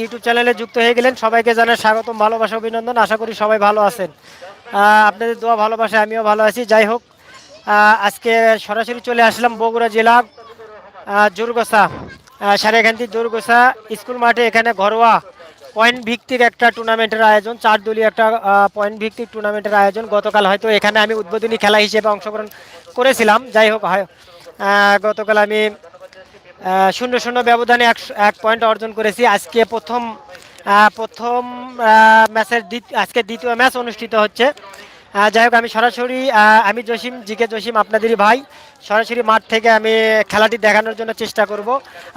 YouTube চ্যানেলে যুক্ত হয়ে গেলেন। সবাইকে জানাই স্বাগতম, ভালোবাসা, অভিনন্দন। আশা করি সবাই ভালো আছেন। আপনাদের দোয়া, ভালোবাসায় আমিও ভালো আছি। যাই হোক আজকে সরাসরি চলে আসলাম বগুড়া জেলা জোরগোসা সারেখান্তি জোরগোসা স্কুল মাঠে। এখানে ঘরোয়া পয়েন্ট ভিত্তিক একটা টুর্নামেন্টের আয়োজন চার দলীয় একটা পয়েন্ট ভিত্তিক টুর্নামেন্টের আয়োজন। গতকাল হয়তো এখানে আমি উদ্বোধনী খেলা হিসেবে অংশগ্রহণ করেছিলাম। যাই হোক, হয় গতকাল আমি শূন্য শূন্য ব্যবধানে এক পয়েন্ট অর্জন করেছি। আজকে প্রথম প্রথম ম্যাচের আজকে দ্বিতীয় ম্যাচ অনুষ্ঠিত হচ্ছে। যাই হোক, আমি সরাসরি আমি জসিম, জিকে জসিম আপনাদেরই ভাই। সরাসরি মাঠ থেকে আমি খেলাটি দেখানোর জন্য চেষ্টা করব।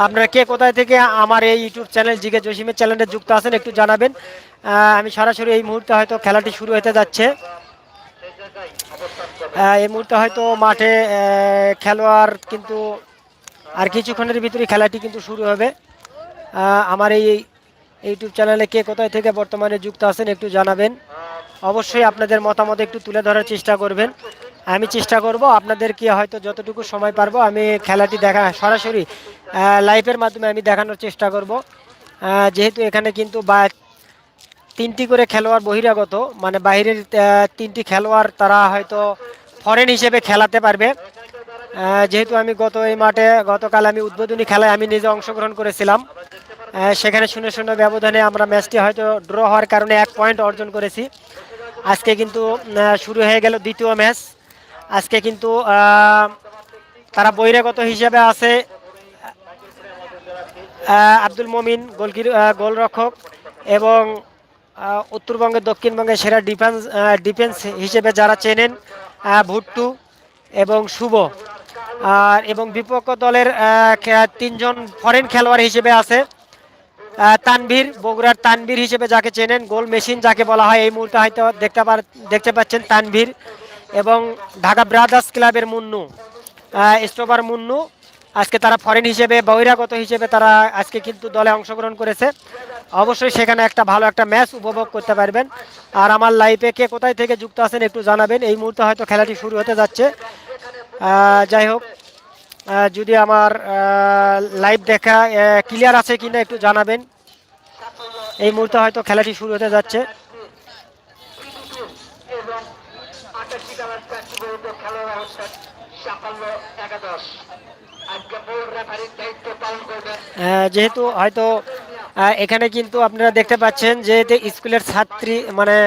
আপনারা কে কোথায় থেকে আমার এই ইউটিউব চ্যানেল জিকে জসিমের চ্যানেলে যুক্ত আছেন একটু জানাবেন। আমি সরাসরি এই মুহূর্তে হয়তো খেলাটি শুরু হতে যাচ্ছে। এই মুহূর্তে হয়তো মাঠে খেলোয়াড় কিন্তু আর কিছুক্ষণের ভিতরে খেলাটি কিন্তু শুরু হবে। আমার এই ইউটিউব চ্যানেলে কে কোথায় থেকে বর্তমানে যুক্ত আছেন একটু জানাবেন। অবশ্যই আপনাদের মতামত একটু তুলে ধরার চেষ্টা করবেন। আমি চেষ্টা করব আপনাদেরকে হয়তো যতটুকু সময় পারব, আমি খেলাটি দেখা সরাসরি লাইভের মাধ্যমে আমি দেখানোর চেষ্টা করব। যেহেতু এখানে কিন্তু বা তিনটি করে খেলোয়াড় বহিরাগত মানে বাইরের তিনটি খেলোয়াড় তারা হয়তো ফরেন হিসেবে খেলাতে পারবে। যেহেতু আমি গত এই মাঠে গতকাল আমি উদ্বোধনী খেলায় আমি নিজে অংশগ্রহণ করেছিলাম। সেখানে শূন্য শূন্য ব্যবধানে আমরা ম্যাচটি হয়তো ড্র হওয়ার কারণে এক পয়েন্ট অর্জন করেছি। আজকে কিন্তু শুরু হয়ে গেল দ্বিতীয় ম্যাচ। আজকে কিন্তু তারা বহিরাগত হিসেবে আছে। আব্দুল মমিন গোলকির গোলরক্ষক এবং আহ, উত্তরবঙ্গের দক্ষিণবঙ্গের সেরা ডিফেন্স ডিফেন্স হিসেবে যারা চেনেন ভুট্টু এবং শুভ। আর এবং বিপক্ষ দলের তিনজন ফরেন খেলোয়াড় হিসেবে আছে। তানভীর বগুড়ার তানভীর হিসেবে যাকে চেনেন গোল মেশিন যাকে বলা হয় এই মুহূর্তে হয়তো দেখতে পার দেখতে পাচ্ছেন তানভীর এবং ঢাকা ব্রাদার্স ক্লাবের মুন্নু আহ, স্টোবার মুন্নু। আজকে তারা ফরেন হিসেবে বহিরাগত হিসেবে তারা আজকে কিন্তু দলে অংশগ্রহণ করেছে। অবশ্যই সেখানে একটা ভালো একটা ম্যাচ উপভোগ করতে পারবেন। আর আমার লাইফে কে কোথায় থেকে যুক্ত আছেন একটু জানাবেন। এই মুহূর্তে হয়তো খেলাটি শুরু হতে যাচ্ছে। যাই হোক যদি আমার লাইভ দেখা ক্লিয়ার আছে কিনা একটু জানাবেন। এই মুহূর্তে হয়তো খেলাটি শুরু হতে যাচ্ছে। যেহেতু হয়তো এখানে কিন্তু আপনারা দেখতে পাচ্ছেন যে স্কুলের ছাত্রী মানে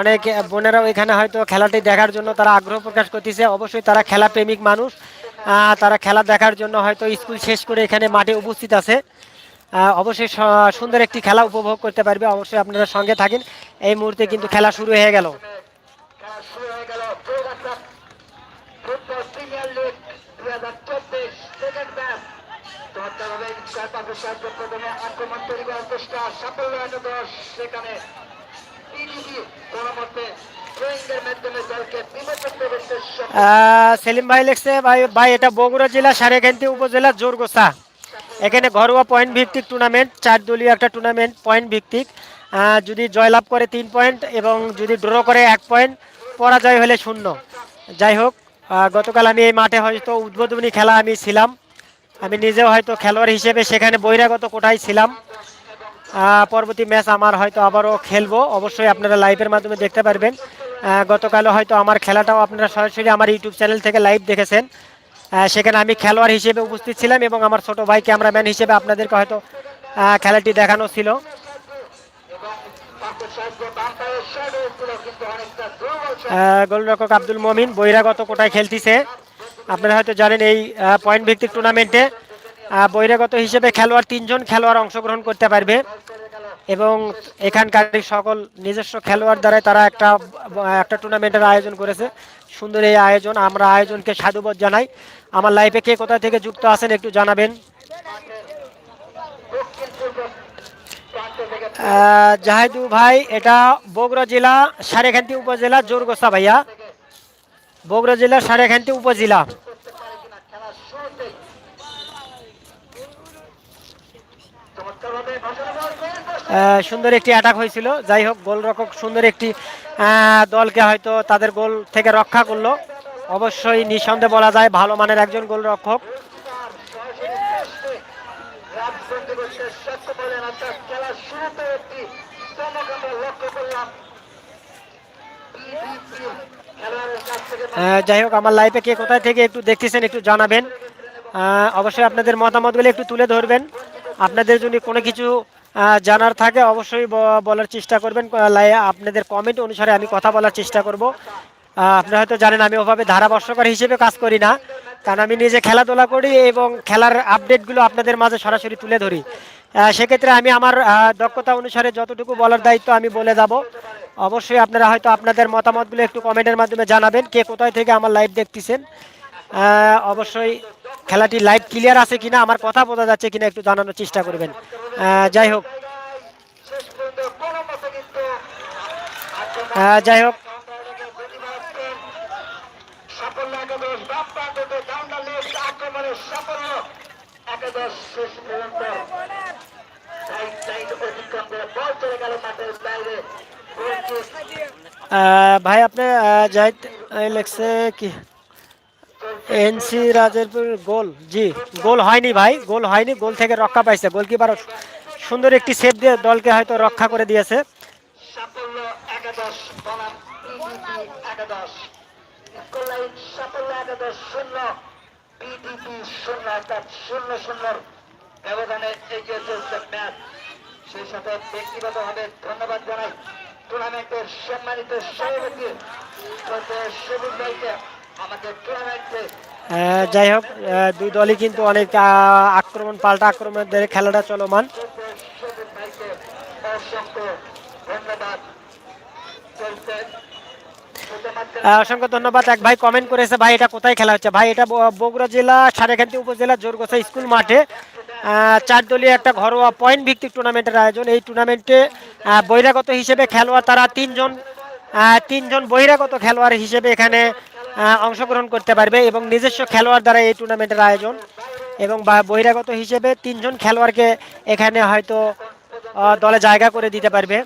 অনেক বোনেরাও এখানে হয়তো খেলাটি দেখার জন্য তারা আগ্রহ প্রকাশ করতেছে। অবশ্যই তারা খেলা প্রেমিক মানুষ। তারা খেলা দেখার জন্য হয়তো স্কুল শেষ করে এখানে মাঠে উপস্থিত আছে। অবশ্যই সুন্দর একটি খেলা উপভোগ করতে পারবে। অবশ্যই আপনারা সঙ্গে থাকেন। এই মুহূর্তে কিন্তু খেলা শুরু হয়ে গেল। আক্রমণ তৈরি করার চেষ্টা সেখানে সেলিম ভাই লিখছে, ভাই ভাই, এটা বগুড়া জেলা সারেখান্তি উপজেলা জোরগোসা এখানে ঘরোয়া পয়েন্ট ভিত্তিক টুর্নামেন্ট চার দলীয় একটা টুর্নামেন্ট পয়েন্ট ভিত্তিক। যদি জয়লাভ করে তিন পয়েন্ট এবং যদি ড্র করে এক পয়েন্ট পরাজয় হলে শূন্য। যাই হোক গতকাল আমি এই মাঠে হয়তো উদ্বোধনী খেলা আমি ছিলাম। আমি নিজেও হয়তো খেলোয়াড় হিসেবে সেখানে বহিরাগত কোটায় ছিলাম। পরবর্তী ম্যাচ আমার হয়তো আবারও খেলব। অবশ্যই আপনারা লাইভের মাধ্যমে দেখতে পারবেন। গতকালও হয়তো আমার খেলাটাও আপনারা সরাসরি আমার ইউটিউব চ্যানেল থেকে লাইভ দেখেছেন। সেখানে আমি খেলোয়াড় হিসেবে উপস্থিত ছিলাম এবং আমার ছোট ভাই ক্যামেরাম্যান হিসেবে আপনাদেরকে হয়তো খেলাটি দেখানো ছিল। গোলরক্ষক আব্দুল মমিন বহিরাগত কোটায় খেলতেছে। আপনারা হয়তো জানেন এই পয়েন্ট ভিত্তিক টুর্নামেন্টে বহিরাগত হিসেবে খেলোয়াড় তিনজন খেলোয়াড় অংশগ্রহণ করতে পারবে। এবং এখানকার সকল নিজস্ব খেলোয়াড় দ্বারাই তারা একটা একটা টুর্নামেন্টের আয়োজন করেছে। সুন্দর এই আয়োজন। আমরা আয়োজনকে সাধুবাদ জানাই। আমার লাইফে কে কোথা থেকে যুক্ত আছেন একটু জানাবেন। জাহিদু ভাই, এটা বগুড়া জেলা, সারেখান্তি উপজেলা, জোরগোসা ভাইয়া। বগুড়া জেলা, সারেখান্তি উপজেলা করতে পারে কিনা খেলার শুরুতেই চমৎকারভাবে ঘোষণা বল গোল পোস্ট আহ, সুন্দর একটি অ্যাটাক হয়েছিল। যাই হোক, গোলরক্ষক সুন্দর একটি দলকে হয়তো তাদের গোল থেকে রক্ষা করল। অবশ্যই নিঃসন্দেহে বলা যায় ভালো মানের একজন গোলরক্ষক। যাই হোক, আমার লাইফে কে কোথায় থেকে একটু দেখতেছেন, একটু জানাবেন। অবশ্যই আপনাদের মতামতগুলো একটু তুলে ধরবেন। আপনাদের যদি কোনো কিছু জানার থাকে অবশ্যই বলার চেষ্টা করবেন। আপনাদের কমেন্ট অনুসারে আমি কথা বলার চেষ্টা করব। আপনারা হয়তো জানেন আমি ওভাবে ধারাভাষ্যকার হিসেবে কাজ করি না। কারণ আমি নিজে খেলাধুলা করি এবং খেলার আপডেটগুলো আপনাদের মাঝে সরাসরি তুলে ধরি। সেক্ষেত্রে আমি আমার দক্ষতা অনুসারে যতটুকু বলার দায়িত্ব আমি বলে যাব। অবশ্যই আপনারা হয়তো আপনাদের মতামতগুলো একটু কমেন্টের মাধ্যমে জানাবেন, কে কোথায় থেকে আমার লাইভ দেখতেছেন। অবশ্যই খেলাটি লাইভ ক্লিয়ার আছে কিনা, আমার কথা বোঝা যাচ্ছে কিনা একটু জানানোর চেষ্টা করবেন। যাই হোক। যাই হোক। ভাই, আপনি জাহিদ লেখছে কি? এনসি রাজেরপুর গোল, জি, গোল হয়নি ভাই, গোল হয়নি, গোল থেকে রক্ষা পাইছে। গোলকিপার সুন্দর একটি সেভ দিয়ে দলকে হয়তো রক্ষা করে দিয়েছে। ব্যবধানে এগিয়ে চলছে ম্যাচ। সেই সাথে ধন্যবাদ জানাই টুর্নামেন্টের সম্মানিত সভাপতি সবুজ ভাইকে। যাই হোক দুই দলই কিন্তু অনেক আক্রমণ, পাল্টা আক্রমণের খেলাটা চলমান। অসংখ্য ধন্যবাদ। এক ভাই কমেন্ট করেছে, ভাই, এটা কোথায় খেলা হচ্ছে? ভাই, এটা বগুড়া জেলা, সারেখান্তি উপজেলা, জোরগোসা স্কুল মাঠে। চার দলীয় একটা ঘরোয়া পয়েন্ট ভিত্তিক টুর্নামেন্টের আয়োজন। এই টুর্নামেন্টে বহিরাগত হিসেবে খেলোয়াড় তারা তিনজন তিনজন বহিরাগত খেলোয়াড় হিসেবে এখানে অংশগ্রহণ করতে পারবে এবং নিজস্ব খেলোয়াড় দ্বারা এই টুর্নামেন্টের আয়োজন। এবং বহিরাগত হিসেবে তিনজন খেলোয়াড়কে এখানে হয়তো দলে জায়গা করে দিতে পারবে।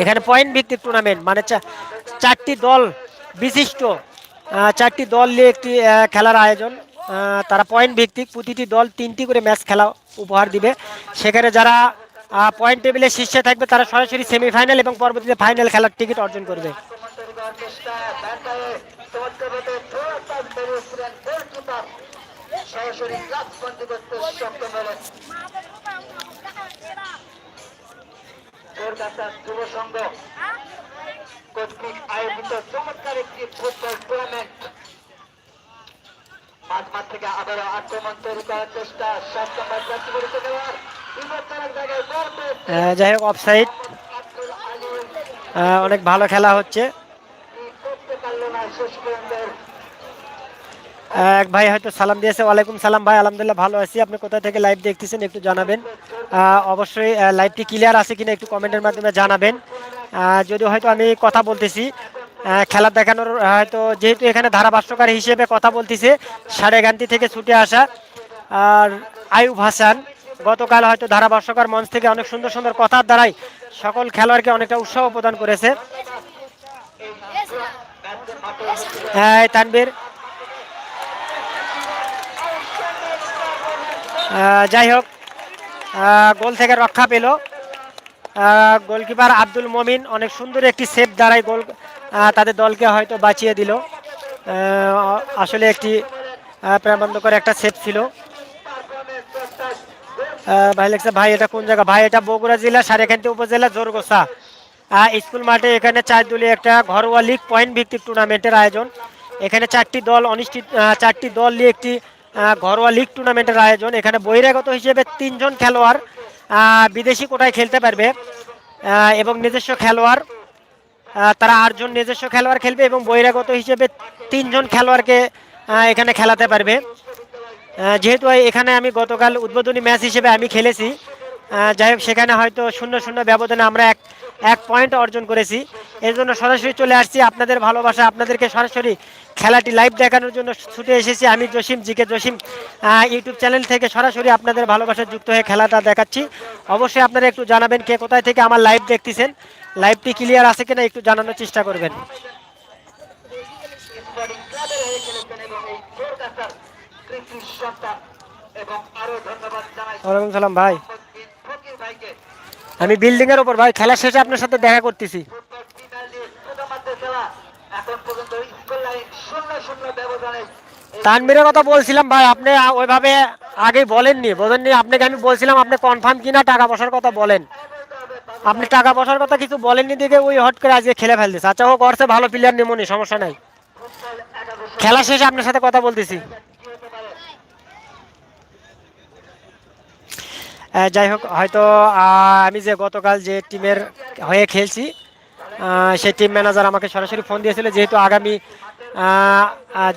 এখানে পয়েন্ট ভিত্তিক টুর্নামেন্ট মানে চারটি দল বিশিষ্ট চারটি দল নিয়ে একটি খেলার আয়োজন। তারা পয়েন্ট ভিত্তিক, প্রতিটি দল তিনটি করে ম্যাচ খেলা উপহার দিবে। সেখানে যারা পয়েন্ট টেবিলে শীর্ষে থাকবে, তারা সরাসরি সেমিফাইনাল এবং পরবর্তীতে ফাইনাল খেলার টিকিট অর্জন করবে। করার চেষ্টা ব্যাটারে চমৎকারভাবে থ্রো পাস বেরিয়েছিলেন গোলকিপার সরাসরি বন্দি করতে সক্ষম হলেন কলকাতা যুব সংঘ। কর্তৃক আয়োজিত চমৎকার একটি ফুটবল টুর্নামেন্ট মাঝ মাঠ থেকে আবারও আক্রমণ তৈরি করার চেষ্টা সাত নম্বর প্রার্থী করেছে দেওয়ার বিপজ্জনক জায়গায় বল পেয়েছে। আহ, যাই হোক অফসাইড অনেক ভালো খেলা হচ্ছে কি করতে পারল না শেষ পর্যন্ত এক ভাই হয়তো সালাম দিয়েছে। ওয়ালাইকুম সালাম ভাই, আলহামদুলিল্লাহ ভালো আছি। আপনি কোথা থেকে লাইভ দেখতেছেন একটু জানাবেন। অবশ্যই লাইভটি ক্লিয়ার আছে কিনা একটু কমেন্টের মাধ্যমে জানাবেন। যদিও হয়তো আমি কথা বলতেছি খেলা দেখানোর হয়তো যেহেতু এখানে ধারাভাষ্যকার হিসেবে কথা বলতেছে সারেগান্তি থেকে ছুটে আসা। আর আয়ুব হাসান, গতকাল হয়তো ধারাভাষ্যকার মঞ্চ থেকে অনেক সুন্দর সুন্দর কথার দ্বারাই সকল খেলোয়াড়কে অনেকটা উৎসাহ প্রদান করেছে। হ্যাঁ তানবীর যাই হোক গোল থেকে রক্ষা পেল। গোলকিপার আব্দুল মমিন অনেক সুন্দর একটি সেভ দ্বারাই গোল তাদের দলকে হয়তো বাঁচিয়ে দিল। আসলে একটি প্রাণবন্ধকর একটা সেভ ছিল। ভাই ভাই, এটা কোন জায়গা? ভাই, এটা বগুড়া জেলা, সারেখান্তি উপজেলা জোরগোসা স্কুল মাঠে এখানে চার একটা ঘরোয়া লিগ পয়েন্ট ভিত্তিক টুর্নামেন্টের আয়োজন। এখানে চারটি দল অনিশ্চিত চারটি দল নিয়ে একটি ঘরোয়া লিগ টুর্নামেন্টের আয়োজন। এখানে বহিরাগত হিসেবে তিনজন খেলোয়াড় বিদেশি কোটায় খেলতে পারবে এবং নিজস্ব খেলোয়াড় তারা আটজন নিজস্ব খেলোয়াড় খেলবে এবং বহিরাগত হিসেবে তিনজন খেলোয়াড়কে এখানে খেলাতে পারবে। যেহেতু এখানে আমি গতকাল উদ্বোধনী ম্যাচ হিসেবে আমি খেলেছি যাই হোক, সেখানে হয়তো শূন্য শূন্য ব্যবধানে আমরা এক এক পয়েন্ট অর্জন করেছি। এর জন্য সরাসরি চলে আসছি আপনাদের ভালোবাসা, আপনাদেরকে সরাসরি খেলাটি লাইভ দেখানোর জন্য ছুটে এসেছি আমি Jasim, GK Jasim. YouTube channel থেকে সরাসরি আপনাদের ভালোবাসা যুক্ত হয়ে খেলাটা দেখাচ্ছি। অবশ্যই আপনারা একটু জানাবেন কে কোথায় থেকে আমার লাইভ দেখতেছেন। লাইভটি ক্লিয়ার আছে কিনা একটু জানানোর চেষ্টা করবেন। ওয়ালাইকুম সালাম ভাই। ভাইকে আমি বিল্ডিং এর উপর, ভাই, খেলা শেষে আপনার সাথে দেখা করতেছি। তানবীরের কথা বলছিলাম, ভাই, আপনি ওইভাবে আগে বলেননি। বলেননি, আপনাকে আমি বলছিলাম, আপনি কনফার্ম কিনা, টাকা পয়সার কথা বলেন। আপনি টাকা পয়সার কথা কিছু বলেননি দেখে ওই হট করে আজকে খেলে ফেলতেছে। আচ্ছা ও করছে ভালো প্লেয়ার নেমনি সমস্যা নাই। খেলা শেষে আপনার সাথে কথা বলতেছি কি হতে পারে আহ, যাই হোক, হয়তো আমি যে গতকাল যে টিমের হয়ে খেলছি সেই টিম ম্যানেজার আমাকে সরাসরি ফোন দিয়েছিল, যেহেতু আগামী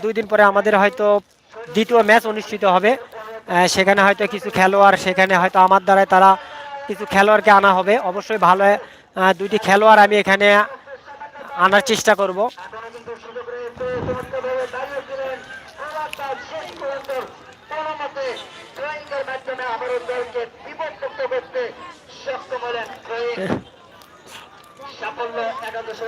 দুই দিন পরে আমাদের হয়তো দ্বিতীয় ম্যাচ অনুষ্ঠিত হবে। সেখানে হয়তো কিছু খেলোয়াড়, সেখানে হয়তো আমার দ্বারাই তারা কিছু খেলোয়াড়কে আনা হবে। অবশ্যই ভালো দুইটি খেলোয়াড় আমি এখানে আনার চেষ্টা করব। কোনো মাধ্যমে আবারও দলকে বিপদমুক্ত করতে সক্ষম হলেন সাফল্য একাদশ